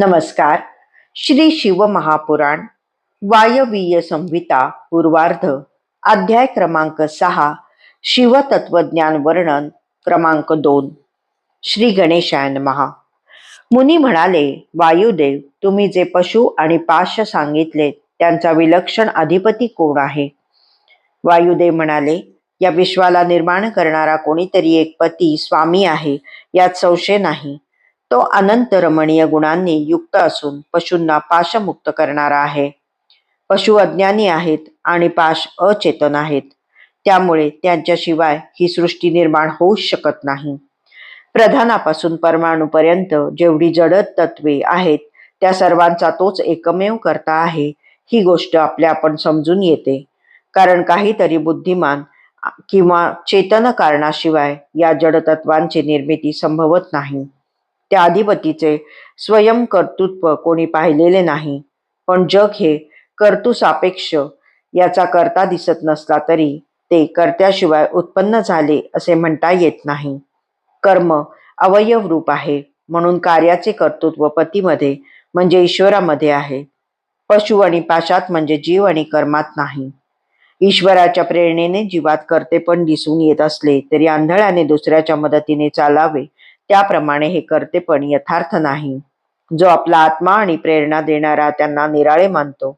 नमस्कार. श्री शिव महापुराण वायवीय संहिता पूर्वार्ध अध्याय क्रमांक सहा शिवतत्वज्ञान वर्णन क्रमांक दोन. श्री गणेशायन महा मुनी म्हणाले वायुदेव तुम्ही जे पशु आणि पाश सांगितले त्यांचा विलक्षण अधिपती कोण आहे? वायुदेव म्हणाले या विश्वाला निर्माण करणारा कोणीतरी एक पती स्वामी आहे यात संशय नाही. तो अनंत रमणीय गुणांनी युक्त असून पशूंना पाशमुक्त करणारा आहे. पशु अज्ञानी आहेत आणि पाश अचेतन आहेत. त्यामुळे त्यांच्याशिवाय ही सृष्टी निर्माण होऊच शकत नाही. प्रधानापासून परमाणूपर्यंत जेवढी जड तत्वे आहेत त्या सर्वांचा तोच एकमेव करता आहे ही गोष्ट आपल्या आपण समजून येते. कारण काहीतरी बुद्धिमान किंवा चेतन कारणाशिवाय या जडतत्वांची निर्मिती संभवत नाही. त्या अधिपतीचे स्वयं कर्तृत्व कोणी पाहिलेले नाही. पण जग हे कर्तुसापेक्ष याचा करता दिसत नसला तरी ते कर्त्याशिवाय उत्पन्न झाले असे म्हणता येत नाही. कर्म अवयव रूप आहे म्हणून कार्याचे कर्तृत्व पतीमध्ये म्हणजे ईश्वरामध्ये आहे. पशु आणि पाशात म्हणजे जीव आणि कर्मात नाही. ईश्वराच्या प्रेरणेने जीवात करते पण दिसून येत असले तरी आंधळ्याने दुसऱ्याच्या मदतीने चालावे त्याप्रमाणे हे करते पण यथार्थ नाही. जो आपला आत्मा आणि प्रेरणा देणारा त्यांना निराळे मानतो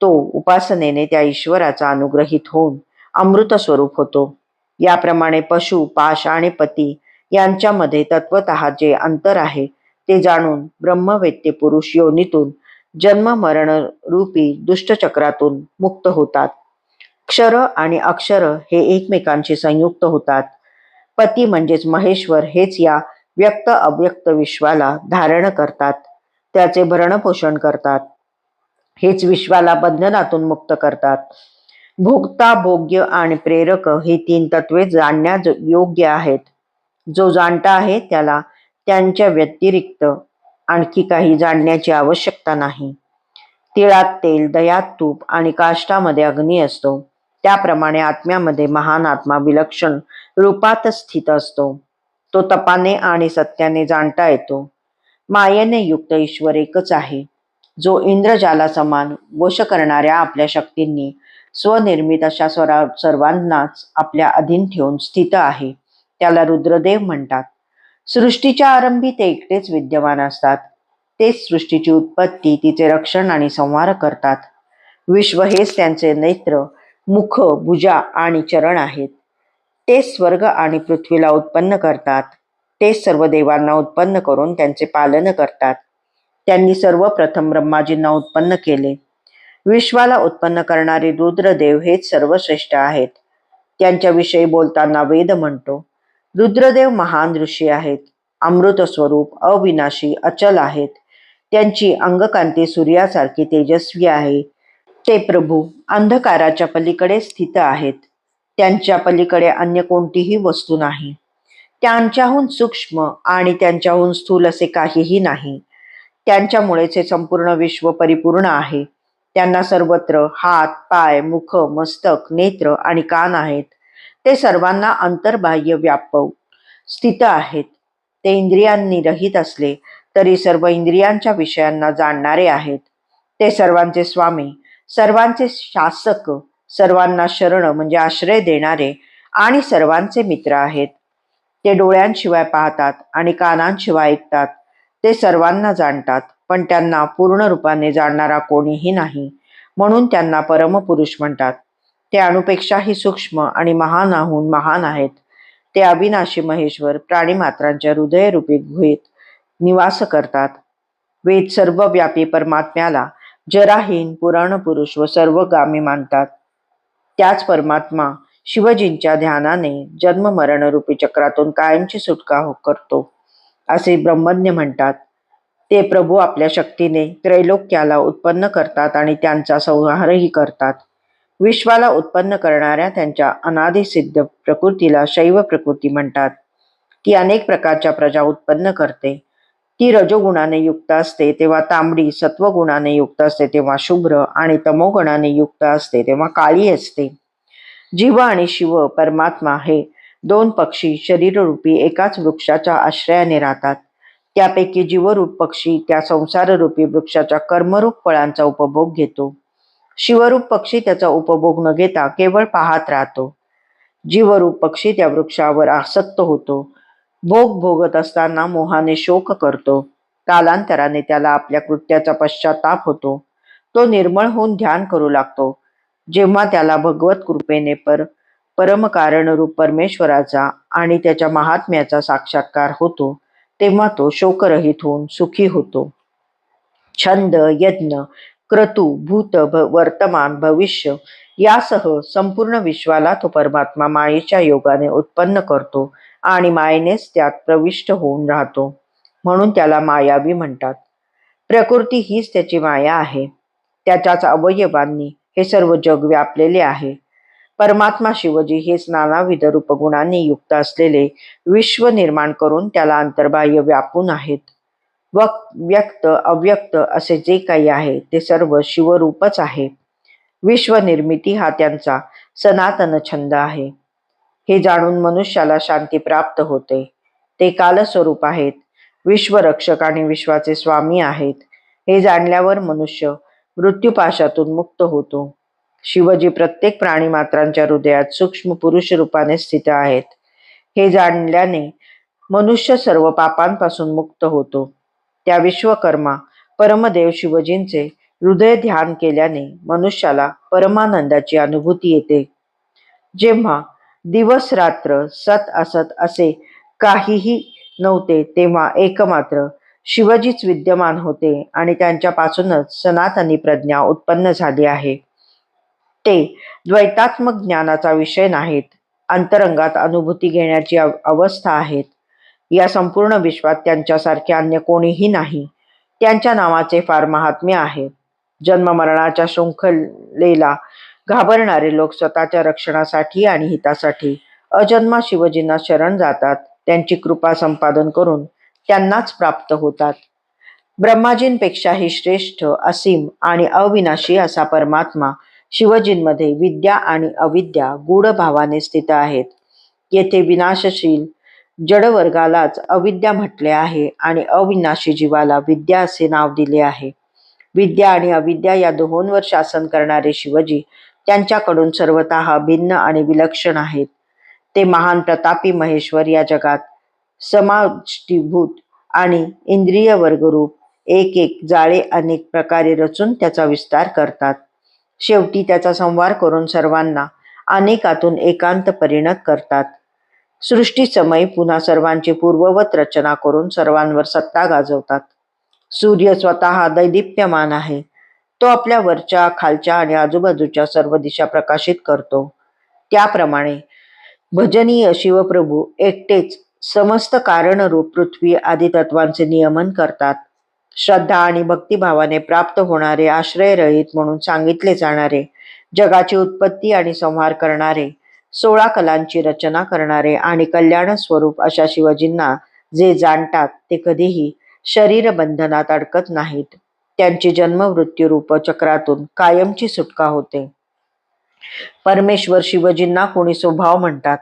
तो उपासनेने त्या ईश्वराचा अनुग्रहित होऊन अमृत स्वरूप होतो. याप्रमाणे पशु पाश आणि पती यांच्यामध्ये तत्वत जे अंतर आहे ते जाणून ब्रह्मवेत्ते पुरुष योनीतून जन्म मरण रूपी दुष्टचक्रातून मुक्त होतात. क्षर आणि अक्षर हे एकमेकांशी संयुक्त होतात. पती म्हणजेच महेश्वर हेच या व्यक्त अव्यक्त विश्वाला धारण करतात. त्याचे भरणपोषण करतात. हेच विश्वाला बंधनातून मुक्त करतात. भोगता भोग्य आणि प्रेरक ही तीन तत्वे जाणण्या योग्य आहेत. जो जाणता आहे त्याला त्यांच्या व्यतिरिक्त आणखी काही जाणण्याची आवश्यकता नाही. तिळात तेल दयात तूप आणि काष्टामध्ये अग्नी असतो. त्याप्रमाणे आत्म्यामध्ये महान आत्मा विलक्षण रूपात स्थित असतो. तो तपाने आणि सत्याने जाणता येतो. मायेने युक्त ईश्वर एकच आहे जो इंद्रजाला समान वश करणाऱ्या आपल्या शक्तींनी स्वनिर्मित अशा स्वरा सर्वांनाच आपल्या अधीन ठेवून स्थित आहे त्याला रुद्रदेव म्हणतात. सृष्टीच्या आरंभी ते एकटेच विद्यमान असतात. तेच सृष्टीची उत्पत्ती तिचे रक्षण आणि संहार करतात. विश्व हेच त्यांचे नेत्र मुख भुजा आणि चरण आहेत. ते स्वर्ग आणि पृथ्वीला उत्पन्न करतात. ते सर्व देवांना उत्पन्न करून त्यांचे पालन करतात. त्यांनी सर्वप्रथम ब्रह्माजींना उत्पन्न केले. विश्वाला उत्पन्न करणारे रुद्रदेव हेच सर्वश्रेष्ठ आहेत. त्यांच्याविषयी बोलताना वेद म्हणतो रुद्रदेव महान ऋषी आहेत. अमृत स्वरूप अविनाशी अचल आहेत. त्यांची अंगकांती सूर्यासारखी तेजस्वी आहे. ते प्रभू अंधकाराच्या पलीकडे स्थित आहेत. त्यांच्या पलीकडे अन्य कोणतीही वस्तू नाही. त्यांच्याहून सूक्ष्म आणि त्यांच्याहून स्थूल असे काहीही नाही. त्यांच्यामुळेच हे संपूर्ण विश्व परिपूर्ण आहे. त्यांना सर्वत्र हात पाय मुख मस्तक नेत्र आणि कान आहेत. ते सर्वांना अंतर्बाह्य व्यापव. स्थित आहेत. ते इंद्रियांनी रहित असले तरी सर्व इंद्रियांच्या विषयांना जाणणारे आहेत. ते सर्वांचे स्वामी सर्वांचे शासक सर्वांना शरण म्हणजे आश्रय देणारे आणि सर्वांचे मित्र आहेत. ते डोळ्यांशिवाय पाहतात आणि कानांशिवाय ऐकतात. ते सर्वांना जाणतात पण त्यांना पूर्ण रूपाने जाणणारा कोणीही नाही म्हणून त्यांना परमपुरुष म्हणतात. ते अणुपेक्षाही सूक्ष्म आणि महानाहून महान आहेत. ते अविनाशी महेश्वर प्राणीमात्रांच्या हृदयरूपी गुहेत निवास करतात. वेद सर्वव्यापी परमात्म्याला जराहीन पुराण पुरुष व सर्वगामी मानतात. त्याच परमात्मा शिवजींच्या ध्यानाने जन्म मरण रूपी चक्रातून कायमची सुटका हो करतो. असे ब्रह्मज्ञ म्हणतात ते प्रभू आपल्या शक्तीने त्रैलोक्याला उत्पन्न करतात आणि त्यांचा संहारही करतात. विश्वाला उत्पन्न करणाऱ्या त्यांच्या अनादिसिद्ध प्रकृतीला शैव प्रकृती म्हणतात ती अनेक प्रकारच्या प्रजा उत्पन्न करते. ती रजोगुणाने युक्त असते तेव्हा तांबडी सत्वगुणाने युक्त असते तेव्हा शुभ्र आणि तमोगुणाने युक्त असते तेव्हा काळी असते. जीव आणि शिव परमात्मा हे दोन पक्षी शरीररूपी एकाच वृक्षाच्या आश्रयाने राहतात. त्यापैकी जीवरूप पक्षी त्या संसाररूपी वृक्षाच्या कर्मरूप फळांचा उपभोग घेतो. शिवरूप पक्षी त्याचा उपभोग न घेता केवळ पाहत राहतो. जीवरूप पक्षी त्या वृक्षावर आसक्त होतो. भोग भोगत असताना मोहाने शोक करतो. कालांतराने त्याला आपल्या कृत्याचा पश्चाताप होतो. तो निर्मळ होऊन ध्यान करू लागतो. जेव्हा त्याला भगवत कृपेने पर परमकारण रूप परमेश्वराचा आणि त्याच्या महात्म्याचा साक्षात्कार होतो तेव्हा तो शोकरहित होऊन सुखी होतो. छंद यज्ञ क्रतू भूत भ- वर्तमान भविष्य यासह संपूर्ण विश्वाला तो परमात्मा मायेच्या योगाने उत्पन्न करतो. आणि मायेनेच त्यात प्रविष्ट होऊन राहतो. म्हणून त्याला मायावी म्हणतात. प्रकृती हीच त्याची माया आहे. त्याच्याच अवयवांनी हे सर्व जग व्यापलेले आहे. परमात्मा शिवजी हेच नानाविध रूपगुणांनी युक्त असलेले विश्व निर्माण करून त्याला अंतर्बाह्य व्यापून आहेत. वक व्यक्त अव्यक्त असे जे काही आहे ते सर्व शिवरूपच आहे. विश्वनिर्मिती हा त्यांचा सनातन छंद आहे. हे जाणून मनुष्याला शांती प्राप्त होते. ते कालस्वरूप आहेत. विश्वरक्षक आणि विश्वाचे स्वामी आहेत. हे जाणल्यावर मनुष्य मृत्यूपाशातून मुक्त होतो. शिवजी प्रत्येक प्राणी मात्रांच्या हृदयात सूक्ष्म पुरुष रूपाने स्थित आहेत. हे जाणल्याने मनुष्य सर्व पापांपासून मुक्त होतो. त्या विश्वकर्मा परमदेव शिवजींचे हृदय ध्यान केल्याने मनुष्याला परमानंदाची अनुभूती येते. जेव्हा दिवस रात्र सत असत असे काहीही नव्हते तेव्हा एकमात्र शिवजीच विद्यमान होते आणि त्यांच्यापासूनच सनातनी प्रज्ञा उत्पन्न झाली आहे. ते द्वैतात्मक ज्ञानाचा विषय नाहीत अंतरंगात अनुभूती घेण्याची अव- अवस्था आहेत. या संपूर्ण विश्वात त्यांच्यासारखे अन्य कोणीही नाही. त्यांच्या नावाचे फार महात्म्य आहे. जन्म मरणाच्या शृंखलेला घाबरणारे लोक स्वतःच्या रक्षणासाठी आणि हितासाठी अजन्मा शिवजींना शरण जातात. त्यांची कृपा संपादन करून त्यांनाच प्राप्त होतात. ब्रह्माजींपेक्षाही श्रेष्ठ असीम आणि अविनाशी असा परमात्मा शिवजींमध्ये विद्या आणि अविद्या गूढ भावाने स्थित आहेत. येथे विनाशशील जडवर्गालाच अविद्या म्हटले आहे आणि अविनाशी जीवाला विद्या असे नाव दिले आहे. विद्या आणि अविद्या या दोहोंवर शासन करणारे शिवजी त्यांच्याकडून सर्वतः भिन्न आणि विलक्षण आहेत. ते महान प्रतापी महेश्वर या जगात समाष्टीभूत आणि इंद्रिय वर्गरूप एक एक जाळे अनेक प्रकारे रचून त्याचा विस्तार करतात. शेवटी त्याचा संवार करून सर्वांना अनेकातून एकांत परिणत करतात. सृष्टी समय पुन्हा सर्वांची पूर्ववत रचना करून सर्वांवर सत्ता गाजवतात. सूर्य स्वतः दैदिप्यमान आहे. तो आपल्या वरच्या खालच्या आणि आजूबाजूच्या सर्व दिशा प्रकाशित करतो. त्याप्रमाणे भजनीय शिवप्रभू एकटेच समस्त कारणरूप पृथ्वी आदी तत्वांचे नियमन करतात. श्रद्धा आणि भक्तिभावाने प्राप्त होणारे आश्रयरहित म्हणून सांगितले जाणारे जगाची उत्पत्ती आणि संहार करणारे सोळा कलांची रचना करणारे आणि कल्याण स्वरूप अशा शिवजींना जे जाणतात ते कधीही शरीर बंधनात अडकत नाहीत. त्यांची जन्म मृत्यू चक्रातून कायमची सुटका होते. परमेश्वर शिवजींना कोणी स्वभाव म्हणतात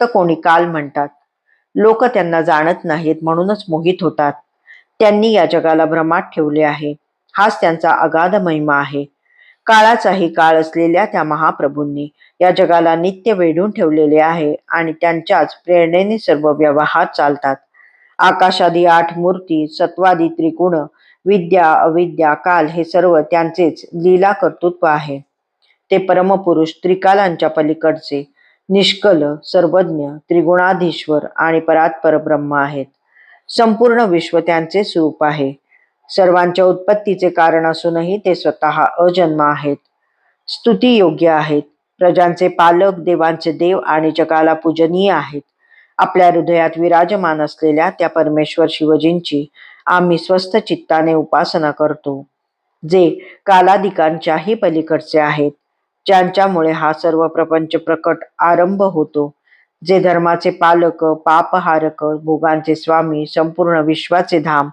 तर कोणी काल म्हणतात. लोक त्यांना जाणत नाहीत म्हणूनच मोहित होतात. त्यांनी या जगाला भ्रमात ठेवले आहे. हाच त्यांचा अगाध महिमा आहे. काळाचाही काळ असलेल्या त्या महाप्रभूंनी या जगाला नित्य वेढून ठेवलेले आहे आणि त्यांच्याच प्रेरणेने सर्व व्यवहार चालतात. आकाशादी आठ मूर्ती सत्वादी त्रिगुण विद्या अविद्या काल हे सर्व त्यांचेच लीला कर्तृत्व आहे. ते परमपुरुष त्रिकालांच्या पलीकडचे निष्कल सर्वज्ञ त्रिगुणाधीश्वर आणि परात्पर ब्रह्म आहेत. संपूर्ण विश्व त्यांचे स्वरूप आहे. सर्वांच्या उत्पत्तीचे कारण असूनही ते स्वतः अजन्म आहेत. स्तुती योग्य आहेत. प्रजांचे पालक देवांचे देव आणि जगाला पूजनीय आहेत. आपल्या हृदयात विराजमान असलेल्या त्या परमेश्वर शिवजींची आम्ही स्वस्थ चित्ताने उपासना करतो. जे कालादिकांच्याही पलीकडचे आहेत ज्यांच्यामुळे हा सर्व प्रपंच प्रकट आरंभ होतो. जे धर्माचे पालक पापहारक भोगांचे स्वामी संपूर्ण विश्वाचे धाम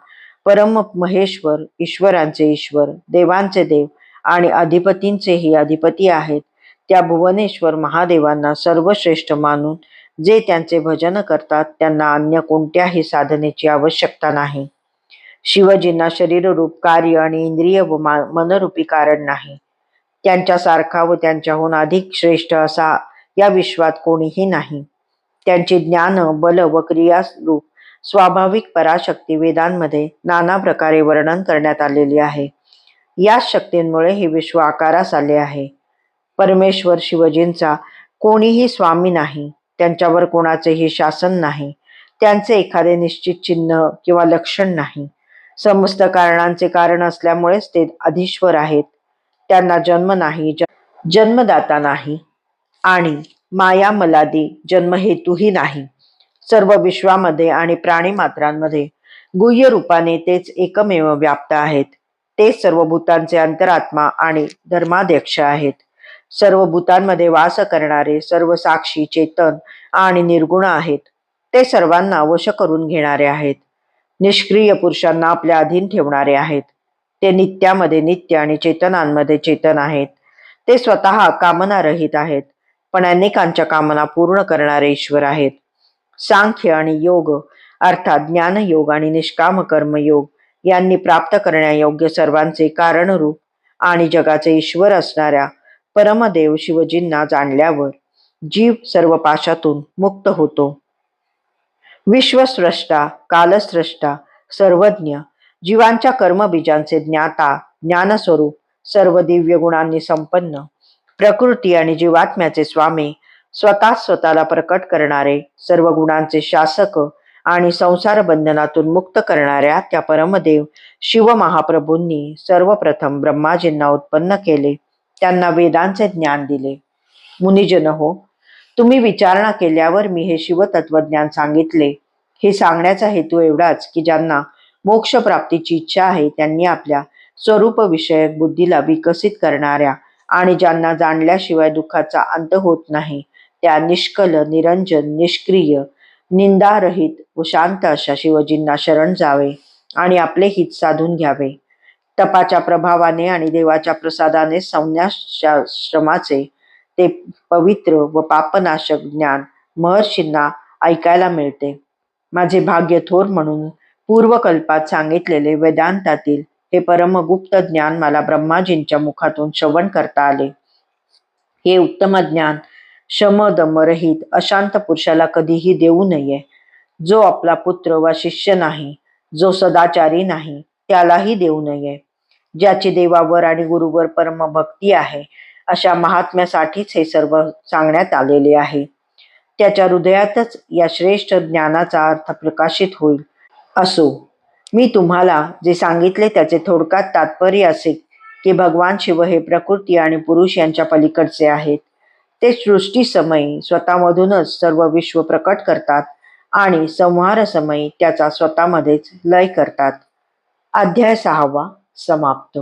परम महेश्वर ईश्वरांचे ईश्वर देवांचे देव आणि अधिपतींचेही अधिपती आहेत त्या भुवनेश्वर महादेवांना सर्वश्रेष्ठ मानून जे त्यांचे भजन करतात त्यांना अन्य कोणत्याही साधनेची आवश्यकता नाही. शिवजींना शरीररूप कार्य आणि इंद्रिय व मा- मनरूपी कारण नाही. त्यांच्यासारखा व त्यांच्याहून अधिक श्रेष्ठ असा या विश्वात कोणीही नाही. त्यांचे ज्ञान बल व क्रियारूप स्वाभाविक पराशक्ती वेदांमध्ये नाना प्रकारे वर्णन करण्यात आलेली आहे. याच शक्तींमुळे हे विश्व आकारास आले आहे. परमेश्वर शिवजींचा कोणीही स्वामी नाही. त्यांच्यावर कोणाचेही शासन नाही. त्यांचे एखादे निश्चित चिन्ह किंवा लक्षण नाही. समस्त कारणांचे कारण असल्यामुळेच ते अधीश्वर आहेत. त्यांना जन्म नाही जन्मदाता नाही. आणि माया मलादी जन्महेतूही नाही. सर्व विश्वामध्ये आणि प्राणीमात्रांमध्ये गुह्य रूपाने तेच एकमेव व्याप्त आहेत. ते सर्व भूतांचे अंतरात्मा आणि धर्माध्यक्ष आहेत. सर्व भूतांमध्ये वास करणारे सर्व साक्षी चेतन आणि निर्गुण आहेत. ते सर्वांना वश करून घेणारे आहेत. निष्क्रिय पुरुषांना आपल्या अधीन ठेवणारे आहेत. ते नित्यामध्ये नित्य आणि चेतनांमध्ये चेतन आहेत. ते स्वतः कामना रहित आहेत. पण अनेकांच्या कामना पूर्ण करणारे ईश्वर आहेत. सांख्य आणि योग अर्थात ज्ञानयोग आणि निष्काम कर्मयोग यांनी प्राप्त करण्यायोग्य सर्वांचे कारणरूप आणि जगाचे ईश्वर असणाऱ्या परमदेव शिवजींना जाणल्यावर जीव सर्व पाशातून मुक्त होतो. विश्वस्रष्टा कालस्रष्टा सर्वज्ञ जीवांच्या कर्मबीजांचे ज्ञाता ज्ञानस्वरूप सर्व दिव्य गुणांनी संपन्न प्रकृती आणि जीवात्म्याचे स्वामी स्वतः स्वतःला प्रकट करणारे सर्व गुणांचे शासक आणि संसार बंधनातून मुक्त करणाऱ्या त्या परमदेव शिव महाप्रभूंनी सर्वप्रथम ब्रह्माजींना उत्पन्न केले त्यांना वेदांचे ज्ञान दिले. मुनिजन हो तुम्ही विचारणा केल्यावर मी हे शिवतत्वज्ञान सांगितले. हे सांगण्याचा हेतू एवढाच की ज्यांना मोक्षप्राप्तीची इच्छा आहे त्यांनी आपल्या स्वरूप विषयक बुद्धीला विकसित करणाऱ्या आणि ज्यांना जाणल्याशिवाय दुःखाचा अंत होत नाही त्या निष्कल निरंजन निष्क्रिय निंदारहित व शांत अशा शिवजींना शरण जावे आणि आपले हित साधून घ्यावे. तपाच्या प्रभावाने आणि देवाच्या प्रसादाने संन्यासाश्रमाचे ते पवित्र व पापनाशक ज्ञान महर्षींना ऐकायला मिळते. माझे भाग्य थोर म्हणून पूर्वकल्पात सांगितलेले वेदांतातील हे परमगुप्त ज्ञान मला ब्रह्माजींच्या मुखातून श्रवण करता आले. हे उत्तम ज्ञान शमदमरहित अशांत पुरुषाला कधीही देऊ नये. जो आपला पुत्र वा शिष्य नाही जो सदाचारी नाही त्यालाही देऊ नये. ज्याची देवावर आणि गुरुवर परम भक्ती आहे अशा महात्म्यासाठीच हे सर्व सांगण्यात आलेले आहे. त्याच्या हृदयातच या श्रेष्ठ ज्ञानाचा अर्थ प्रकाशित होईल. असो मी तुम्हाला जे सांगितले त्याचे थोडक्यात तात्पर्य असे की भगवान शिव हे प्रकृती आणि पुरुष यांच्या पलीकडचे आहेत. ते सृष्टी समयी स्वतःमधूनच सर्व विश्व प्रकट करतात आणि संहार समयी त्याचा स्वतःमध्येच लय करतात. अध्याय सहावा समाप्त.